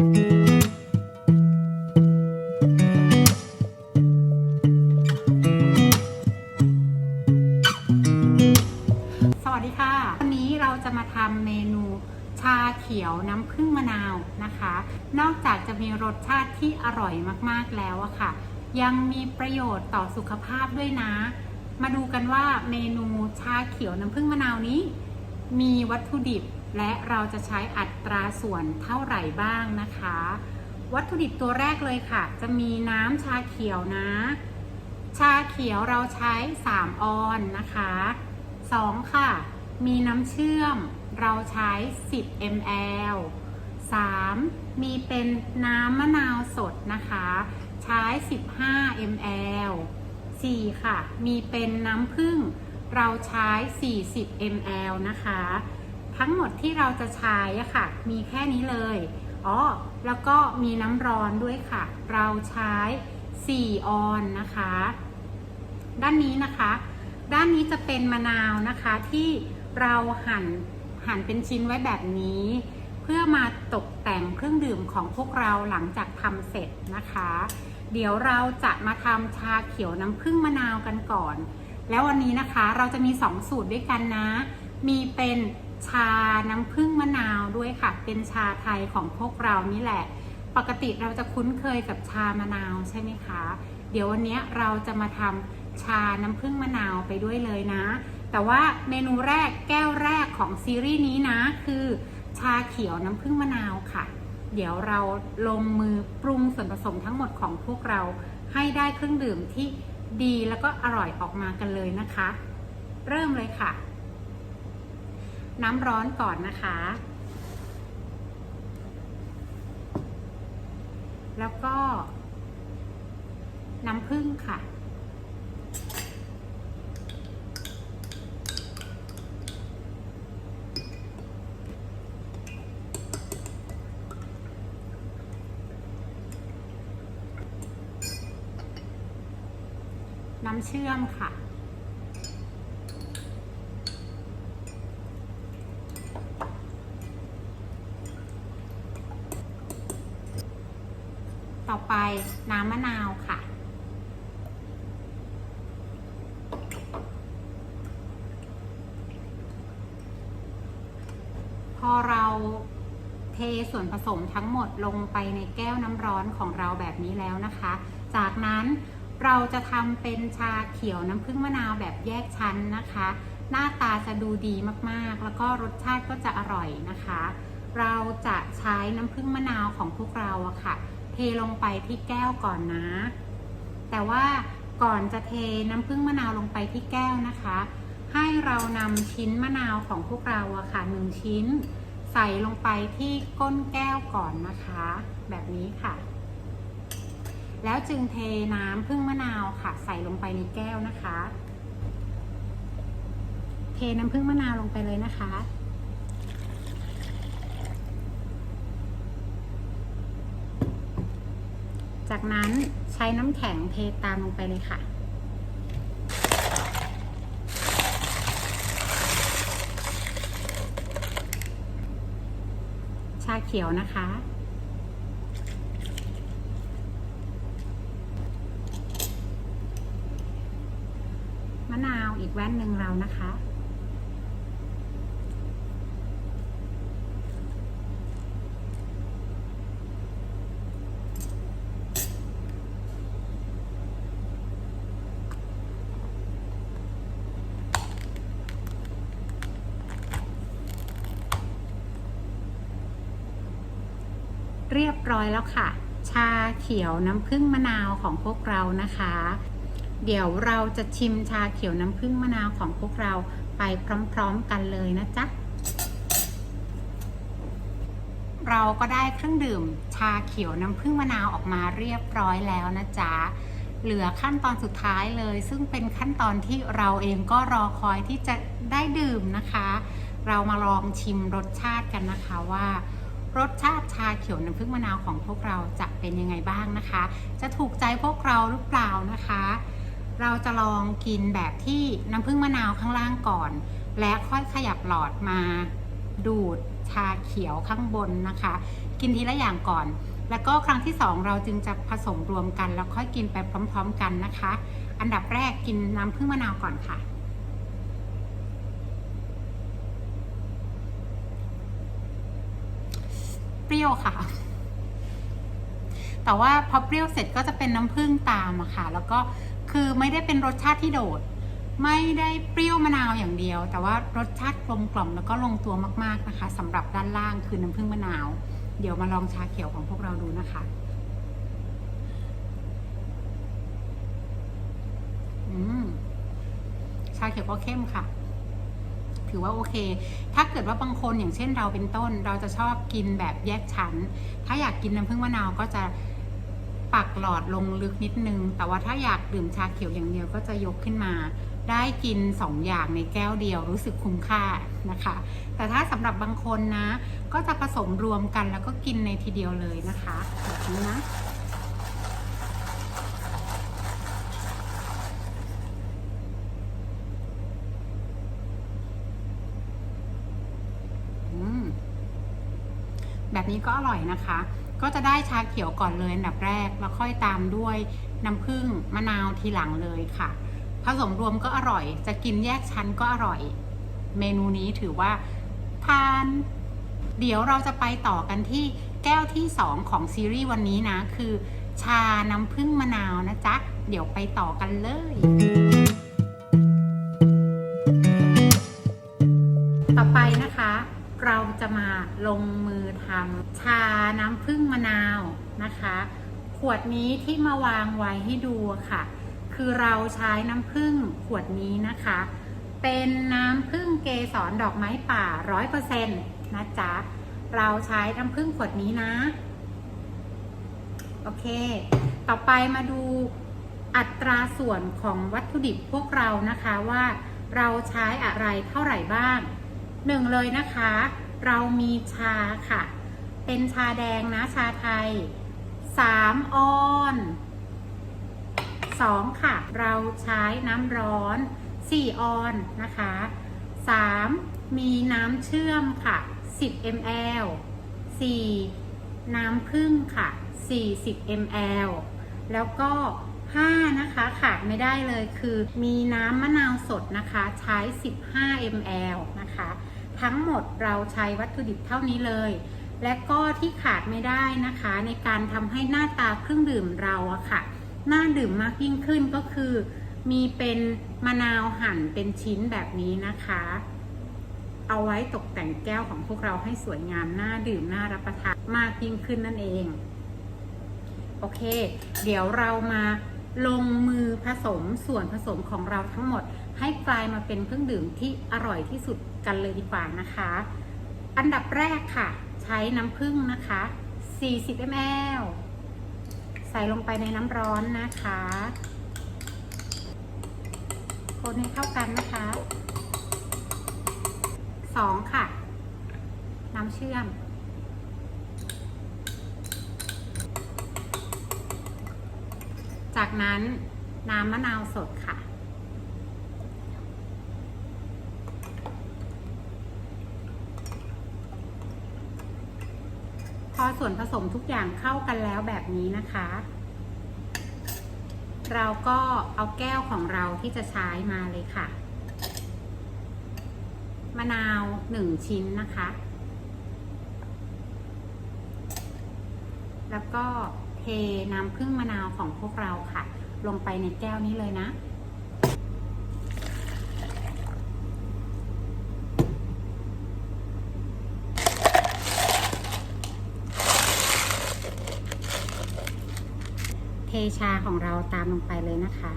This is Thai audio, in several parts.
สวัสดีค่ะ วันนี้เราจะมาทำเมนูชาเขียวน้ำผึ้งมะนาวนะคะ นอกจากจะมีรสชาติที่อร่อยมากๆแล้วอะค่ะ ยังมีประโยชน์ต่อสุขภาพด้วยนะ มาดูกันว่าเมนูชาเขียวน้ำผึ้งมะนาวนี้ มีวัตถุดิบ และเราจะใช้อัตราส่วนเท่าไหร่บ้างนะคะ วัตถุดิบตัวแรกเลยค่ะ จะมีน้ำชาเขียวนะ ชาเขียวเราใช้ 3 ออนนะคะ 2 ค่ะ มีน้ำเชื่อมเราใช้ 10 ml 3. มีเป็นน้ำมะนาวสดนะคะ ใช้ 15 ml 4. ค่ะ มีเป็นน้ำผึ้งเราใช้ 40 ml นะคะ ทั้งหมดที่เราจะใช้ค่ะ มีแค่นี้เลย อ๋อ แล้วก็มีน้ำร้อนด้วยค่ะ เราใช้ 4 ออนนะคะ ด้านนี้นะคะ ด้านนี้จะเป็นมะนาวนะคะที่เราหั่นหั่นเป็นชิ้นไว้แบบนี้ เพื่อมาตกแต่งเครื่องดื่มของพวกเราหลังจากทำเสร็จนะคะ เดี๋ยวเราจะมาทำชาเขียวน้ำผึ้งมะนาวกันก่อน แล้ววันนี้นะคะเราจะมี 2 สูตรด้วยกันนะ มีเป็น ชาน้ำผึ้งมะนาวด้วยค่ะ เป็นชาไทยของพวกเรานี่แหละ ปกติเราจะคุ้นเคยกับชามะนาวใช่ไหมคะ เดี๋ยววันนี้เราจะมาทำชาน้ำผึ้งมะนาวไปด้วยเลยนะ แต่ว่าเมนูแรกแก้วแรกของซีรีส์นี้นะ คือชาเขียวน้ำผึ้งมะนาวค่ะ เดี๋ยวเราลงมือปรุงส่วนผสมทั้งหมดของพวกเราให้ได้เครื่องดื่มที่ดีแล้วก็อร่อยออกมากันเลยนะคะ เริ่มเลยค่ะ น้ำร้อนก่อนนะคะ แล้วก็ น้ำผึ้งค่ะ น้ำเชื่อมค่ะ ต่อไป น้ำมะนาวค่ะ พอเราเทส่วนผสมทั้งหมดลงไปในแก้วน้ำร้อนของเราแบบนี้แล้วนะคะ จากนั้นเราจะทำเป็นชาเขียวน้ำผึ้งมะนาวแบบแยกชั้นนะคะ หน้าตาจะดูดีมากๆ แล้วก็รสชาติก็จะอร่อยนะคะ เราจะใช้น้ำผึ้งมะนาวของพวกเราอะค่ะ เทลงไปที่แก้วก่อนนะ แต่ว่าก่อนจะเทน้ำผึ้งมะนาวลงไปที่แก้วนะคะ ให้เรานำชิ้นมะนาวของพวกเราอะค่ะหนึ่งชิ้น ใส่ลงไปที่ก้นแก้วก่อนนะคะ แบบนี้ค่ะ แล้วจึงเทน้ำผึ้งมะนาวค่ะ ใส่ลงไปในแก้วนะคะ เทน้ำผึ้งมะนาวลงไปเลยนะคะ จากนั้นใช้น้ำแข็งเทตามลงไปเลยค่ะ ชาเขียวนะคะ มะนาวอีกแว่นหนึ่งเรานะคะ เรียบร้อยแล้วค่ะ ชาเขียวน้ำผึ้งมะนาวของพวกเรานะคะ เดี๋ยวเราจะชิมชาเขียวน้ำผึ้งมะนาวของพวกเราไปพร้อมๆกันเลยนะจ๊ะเราก็ได้เครื่องดื่มชาเขียวน้ำผึ้งมะนาวออกมาเรียบร้อยแล้วนะจ๊ะ เหลือขั้นตอนสุดท้ายเลย ซึ่งเป็นขั้นตอนที่เราเองก็รอคอยที่จะได้ดื่มนะคะ เรามาลองชิมรสชาติกันนะคะว่า รสชาติชาเขียวน้ำผึ้งมะนาวของพวกเราจะเป็นยังไงบ้างนะคะ จะถูกใจพวกเราหรือเปล่านะคะ เราจะลองกินแบบที่น้ำผึ้งมะนาวข้างล่างก่อน และค่อยขยับหลอดมาดูดชาเขียวข้างบนนะคะ กินทีละอย่างก่อน แล้วก็ครั้งที่สองเราจึงจะผสมรวมกัน แล้วค่อยกินไปพร้อม ๆ กันนะคะ อันดับแรกกินน้ำผึ้งมะนาวก่อนค่ะ เปรี้ยวค่ะ แต่ว่าพอเปรี้ยวเสร็จก็จะเป็นน้ำผึ้งตามอะค่ะ แล้วก็คือไม่ได้เป็นรสชาติที่โดด ไม่ได้เปรี้ยวมะนาวอย่างเดียว แต่ว่ารสชาติกลมกล่อมแล้วก็ลงตัวมากๆนะคะสำหรับด้านล่างคือน้ำผึ้งมะนาว เดี๋ยวมาลองชาเขียวของพวกเราดูนะคะอืมชาเขียวก็เข้มค่ะ ถือว่าโอเค ถ้าเกิดว่าบางคนอย่างเช่นเราเป็นต้น เราจะชอบกินแบบแยกชั้น ถ้าอยากกินน้ำผึ้งมะนาวก็จะปักหลอดลงลึกนิดนึง แต่ว่าถ้าอยากดื่มชาเขียวอย่างเดียวก็จะยกขึ้นมา ได้กิน 2 อย่างในแก้วเดียวรู้สึกคุ้มค่านะคะ แต่ถ้าสำหรับบางคนนะ ก็จะผสมรวมกันแล้วก็กินในทีเดียวเลยนะคะแบบนี้นะ อืม แบบนี้ก็อร่อยนะคะ ก็จะได้ชาเขียวก่อนเลยอันดับแรก แล้วค่อยตามด้วยน้ำผึ้งมะนาวทีหลังเลยค่ะ ผสมรวมก็อร่อย จะกินแยกชั้นก็อร่อย เมนูนี้ถือว่าทาน เดี๋ยวเราจะไปต่อกันที่แก้วที่ 2 ของซีรีส์วันนี้นะ คือ ชาน้ำผึ้งมะนาวนะจ๊ะ เดี๋ยวไปต่อกันเลย จะมาลงมือทำชาน้ำผึ้งมะนาวนะคะ ขวดนี้ที่มาวางไว้ให้ดูค่ะ คือเราใช้น้ำผึ้งขวดนี้นะคะ เป็นน้ำผึ้งเกสรดอกไม้ป่า100%นะจ๊ะ เราใช้น้ำผึ้งขวดนี้นะ โอเค ต่อไปมาดูอัตราส่วนของวัตถุดิบพวกเรานะคะว่าเราใช้อะไรเท่าไหร่บ้างหนึ่งเลยนะคะ เรามีชาค่ะ เป็นชาแดงนะชาไทย3ออน2ค่ะ เราใช้น้ำร้อน4ออนนะคะ 3. มีน้ำเชื่อมค่ะ 10 ml 4. น้ำผึ้งค่ะ 40 ml แล้วก็ 5 นะคะ ขาดไม่ได้เลยคือมีน้ำมะนาวสดนะคะ ใช้ 15 ml นะคะ ทั้งหมดเราใช้วัตถุดิบเท่านี้เลย และก็ที่ขาดไม่ได้นะคะ ในการทำให้หน้าตาเครื่องดื่มเราอะค่ะน่าดื่มมากยิ่งขึ้นก็คือ มีเป็นมะนาวหั่นเป็นชิ้นแบบนี้นะคะ เอาไว้ตกแต่งแก้วของพวกเราให้สวยงามน่าดื่มน่ารับประทานมากยิ่งขึ้นนั่นเอง โอเค เดี๋ยวเรามาลงมือผสมส่วนผสมของเราทั้งหมด ให้กลายมาเป็นเครื่องดื่มที่อร่อยที่สุดกันเลยดีกว่านะคะ อันดับแรกค่ะ ใช้น้ำผึ้งนะคะ 40 ml ใส่ลงไปในน้ำร้อนนะคะ คนให้เข้ากันนะคะ 2 ค่ะ น้ำเชื่อม จากนั้นน้ำมะนาวสดค่ะ พ อส่วนผสมทุกอย่างเข้ากันแล้วแบบนี้นะคะ เราก็เอาแก้วของเราที่จะใช้มาเลยค่ะ มะนาวหนึ่งชิ้นนะคะ แล้วก็เทน้ำผึ้งมะนาวของพวกเราค่ะ ลงไปในแก้วนี้เลยนะ ชาของเราตามลงไปเลยนะคะ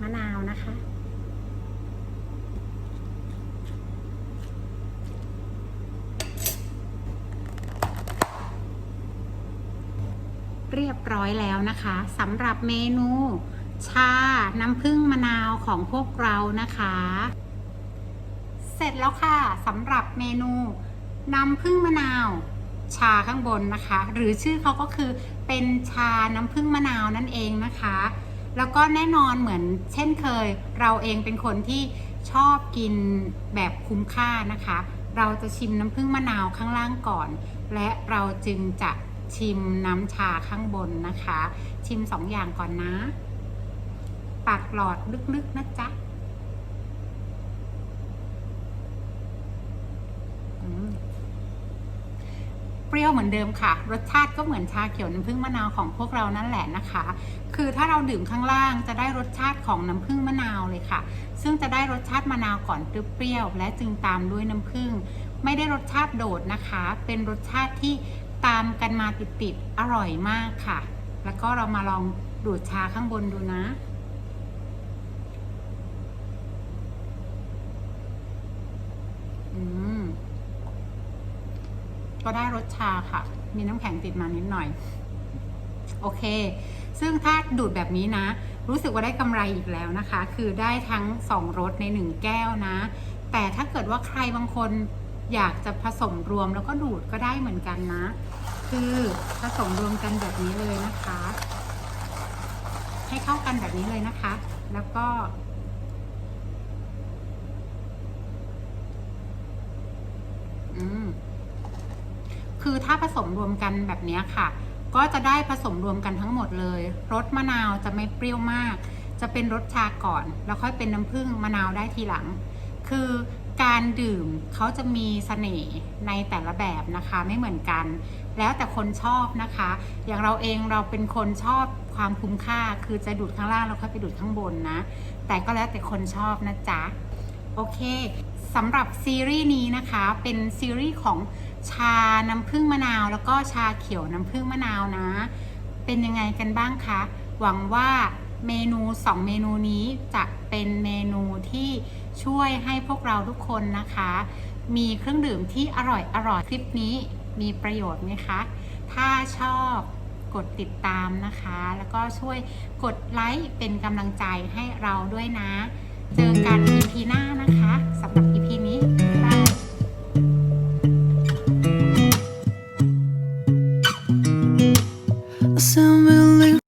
มะนาวนะคะ เรียบร้อยแล้วนะคะสำหรับเมนูชา น้ำผึ้งมะนาวของพวกเรานะคะ เสร็จแล้วค่ะสำหรับเมนูน้ำผึ้งมะนาว ชาข้างบนนะคะ หรือชื่อเขาก็คือเป็นชาน้ำผึ้งมะนาวนั่นเองนะคะ แล้วก็แน่นอนเหมือนเช่นเคย เราเองเป็นคนที่ชอบกินแบบคุ้มค่านะคะ เราจะชิมน้ำผึ้งมะนาวข้างล่างก่อน และเราจึงจะชิมน้ำชาข้างบนนะคะ ชิมสองอย่างก่อนนะปักหลอดลึกๆนะจ๊ะ เปรี้ยวเหมือนเดิมค่ะ รสชาติก็เหมือนชาเขียวน้ำผึ้งมะนาวของพวกเรานั่นแหละนะคะ คือถ้าเราดื่มข้างล่างจะได้รสชาติของน้ำผึ้งมะนาวเลยค่ะ ซึ่งจะได้รสชาติมะนาวก่อนเปรี้ยวและจึงตามด้วยน้ำผึ้งไม่ได้รสชาติโดดนะคะ เป็นรสชาติที่ตามกันมาติดๆอร่อยมากค่ะ แล้วก็เรามาลองดูดชาข้างบนดูนะ อืม ก็ได้รสชาค่ะ มีน้ำแข็งติดมานิดหน่อย โอเค ซึ่งถ้าดูดแบบนี้นะ รู้สึกว่าได้กำไรอีกแล้วนะคะ คือได้ทั้ง 2รสใน 1 แก้วนะ แต่ถ้าเกิดว่าใครบางคนอยากจะผสมรวมแล้วก็ดูดก็ได้เหมือนกันนะ คือผสมรวมกันแบบนี้เลยนะคะ ให้เข้ากันแบบนี้เลยนะคะ แล้วก็ อืม คือถ้าผสมรวมกันแบบนี้ค่ะ ก็จะได้ผสมรวมกันทั้งหมดเลยรสมะนาวจะไม่เปรี้ยวมาก จะเป็นรสชาก่อน แล้วค่อยเป็นน้ำผึ้งมะนาวได้ทีหลัง คือการดื่มเขาจะมีเสน่ห์ในแต่ละแบบนะคะไม่เหมือนกัน แล้วแต่คนชอบนะคะ อย่างเราเองเราเป็นคนชอบความคุ้มค่า คือจะดูดข้างล่างแล้วค่อยไปดูดข้างบนนะ แต่ก็แล้วแต่คนชอบนะจ๊ะ โอเคสำหรับซีรีส์นี้นะคะเป็นซีรีส์ของ ชาน้ำผึ้งมะนาว แล้วก็ชาเขียวน้ำผึ้งมะนาวนะ เป็นยังไงกันบ้างคะ หวังว่าเมนู 2 เมนูนี้จะเป็นเมนูที่ช่วยให้พวกเราทุกคนนะคะ มีเครื่องดื่มที่อร่อยอร่อยคลิปนี้มีประโยชน์ไหมคะ ถ้าชอบกดติดตามนะคะ แล้วก็ช่วยกดไลค์เป็นกำลังใจให้เราด้วยนะ เจอกัน EP หน้านะคะสำหรับ